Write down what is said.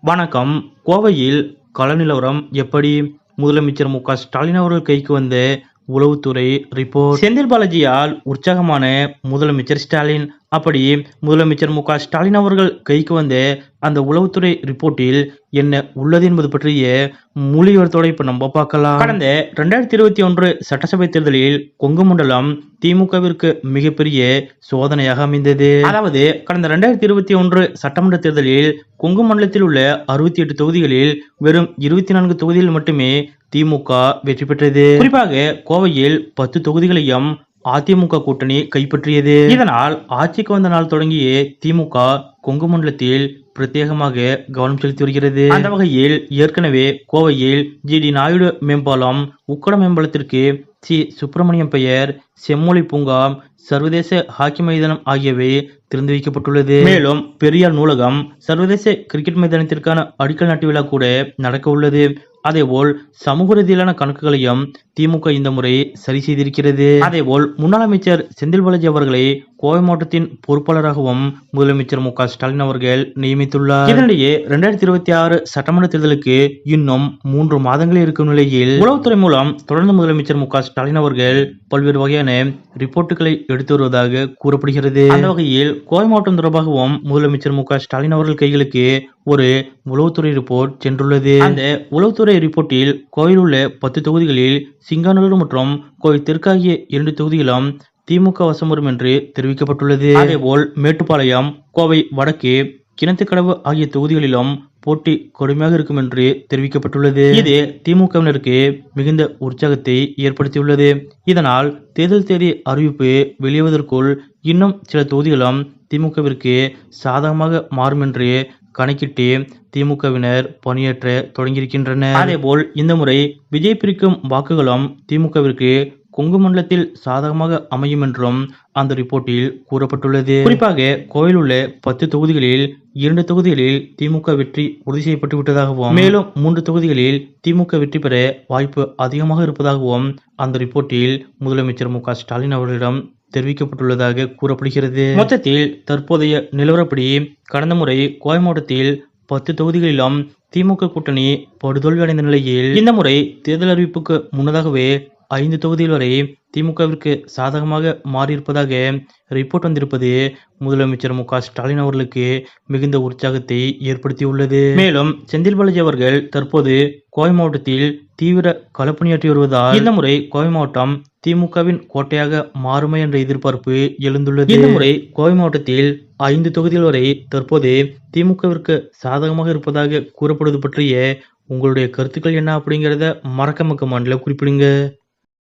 வணக்கம். கோவையில் கள நிலவரம் எப்படி? முதலமைச்சர் மு க ஸ்டாலின் அவர்கள் கைக்கு வந்த உளவுத்துறை ரிப்போர்ட். செந்தில் பாலாஜியால் உற்சாகமான முதலமைச்சர் ஸ்டாலின் அப்படி முதலமைச்சர் மு க ஸ்டாலின் அவர்கள் கைக்கு வந்த அந்த உளவுத்துறை ரிப்போர்ட்டில் என்ன உள்ளது என்பது பற்றிய முழு இப்ப நம்ம பார்க்கலாம். கடந்த ரெண்டாயிரத்தி இருபத்தி ஒன்று சட்டசபை தேர்தலில் கொங்கு மண்டலம் திமுகவிற்கு மிகப்பெரிய சோதனையாக அமைந்தது. அதாவது கடந்த ரெண்டாயிரத்தி இருபத்தி ஒன்று சட்டமன்ற தேர்தலில் கொங்கு மண்டலத்தில் உள்ள அறுபத்தி எட்டு தொகுதிகளில் வெறும் இருபத்தி நான்கு தொகுதியில் மட்டுமே திமுக வெற்றி பெற்றது. குறிப்பாக கோவையில் பத்து தொகுதிகளையும் அதிமுக கூட்டணி கைப்பற்றியது. இதனால் ஆட்சிக்கு வந்த நாள் தொடங்கிய திமுக கொங்கு மண்டலத்தில் பிரத்யேகமாக கவனம் செலுத்தி வருகிறது. அந்த வகையில் ஏற்கனவே கோவையில் ஜி. டி. நாயுடு மேம்பாலம் உக்கட மேம்பாலத்திற்கு சி. சுப்பிரமணியம் பெயர் செம்மொழி பூங்கா சர்வதேச ஹாக்கி மைதானம் ஆகியவை திறந்து வைக்கப்பட்டுள்ளது. மேலும் பெரியார் நூலகம் சர்வதேச கிரிக்கெட் மைதானத்திற்கான அடிக்கல் நாட்டு விழா கூட நடக்க உள்ளது அதேபோல் சமூக ரீதியிலான கணக்குகளையும் திமுக இந்த முறை சரி செய்திருக்கிறது. அதேபோல் முன்னாள் அமைச்சர் செந்தில் பாலாஜி அவர்களை கோவை மாவட்டத்தின் பொறுப்பாளராகவும் முதலமைச்சர் மு க ஸ்டாலின் அவர்கள் நியமித்துள்ளார். இதனிடையே இரண்டாயிரத்தி இருபத்தி ஆறு சட்டமன்ற தேர்தலுக்கு இன்னும் மூன்று மாதங்களே இருக்கும் நிலையில் உளவுத்துறை மூலம் தொடர்ந்து முதலமைச்சர் மு க ஸ்டாலின் அவர்கள் பல்வேறு வகையான ரிப்போர்ட்டுகளை எடுத்து வருவதாக கூறப்படுகிறது. அந்த வகையில் கோவை மாவட்டம் தொடர்பாகவும் முதலமைச்சர் மு க ஸ்டாலின் அவர்கள் கைகளுக்கு ஒரு உளவுத்துறை ரிப்போர்ட் சென்றுள்ளது. அந்த உளவுத்துறை ரிப்போர்ட்டில் கோவையில் உள்ள பத்து தொகுதிகளில் சிங்காநல்லூர் மற்றும் கோவை தெற்கு ஆகிய இரண்டு தொகுதிகளும் திமுக வசம் வரும் என்று தெரிவிக்கப்பட்டுள்ளது. அதேபோல் மேட்டுப்பாளையம் கோவை வடக்கு கிணத்துக்கடவு ஆகிய தொகுதிகளிலும் போட்டி கடுமையாக இருக்கும் என்று தெரிவிக்கப்பட்டுள்ளது. இது திமுகவினருக்கு மிகுந்த உற்சாகத்தை ஏற்படுத்தியுள்ளது. இதனால் தேர்தல் தேதி அறிவிப்பு வெளியாவதற்குள் இன்னும் சில தொகுதிகளும் திமுகவிற்கு சாதகமாக மாறும் என்று கணக்கிட்டு திமுகவினர் பணியேற்ற தொடங்கியிருக்கின்றனர். அதேபோல் இந்த முறை விஜய் பிரிக்கும் வாக்குகளும் திமுகவிற்கு குங்குமண்டலத்தில் சாதகமாக அமையும் என்றும் அந்த ரிப்போர்ட்டில் கூறப்பட்டுள்ளது. குறிப்பாக கோயில் உள்ள பத்து தொகுதிகளில் இரண்டு தொகுதிகளில் திமுக வெற்றி உறுதி செய்யப்பட்டு விட்டதாகவும் மேலும் மூன்று தொகுதிகளில் திமுக வெற்றி பெற வாய்ப்பு அதிகமாக இருப்பதாகவும் அந்த ரிப்போர்ட்டில் முதலமைச்சர் மு க ஸ்டாலின் அவர்களிடம் தெரிவிக்கப்பட்டுள்ளதாக கூறப்படுகிறது. மொத்தத்தில் தற்போதைய நிலவரப்படி கடந்த முறை கோவை மாவட்டத்தில் பத்து தொகுதிகளிலும் திமுக கூட்டணி படுதோல்வி அடைந்த நிலையில் இந்த முறை தேர்தல் அறிவிப்புக்கு முன்னதாகவே ஐந்து தொகுதிகள் வரை திமுகவிற்கு சாதகமாக மாறியிருப்பதாக ரிப்போர்ட் வந்திருப்பது முதலமைச்சர் மு க ஸ்டாலின் அவர்களுக்கு மிகுந்த உற்சாகத்தை ஏற்படுத்தியுள்ளது. மேலும் செந்தில் பாலாஜி அவர்கள் தற்போது கோவை மாவட்டத்தில் தீவிர களப்பணியாற்றி வருவதால் இந்த முறை கோவை மாவட்டம் திமுகவின் கோட்டையாக மாறுமே என்ற எதிர்பார்ப்பு எழுந்துள்ளது. இந்த முறை கோவை மாவட்டத்தில் ஐந்து தொகுதிகள் வரை தற்போது திமுகவிற்கு சாதகமாக இருப்பதாக கூறப்படுவது பற்றிய உங்களுடைய கருத்துக்கள் என்ன அப்படிங்கிறத மறக்காம மாநில குறிப்பிடுங்க.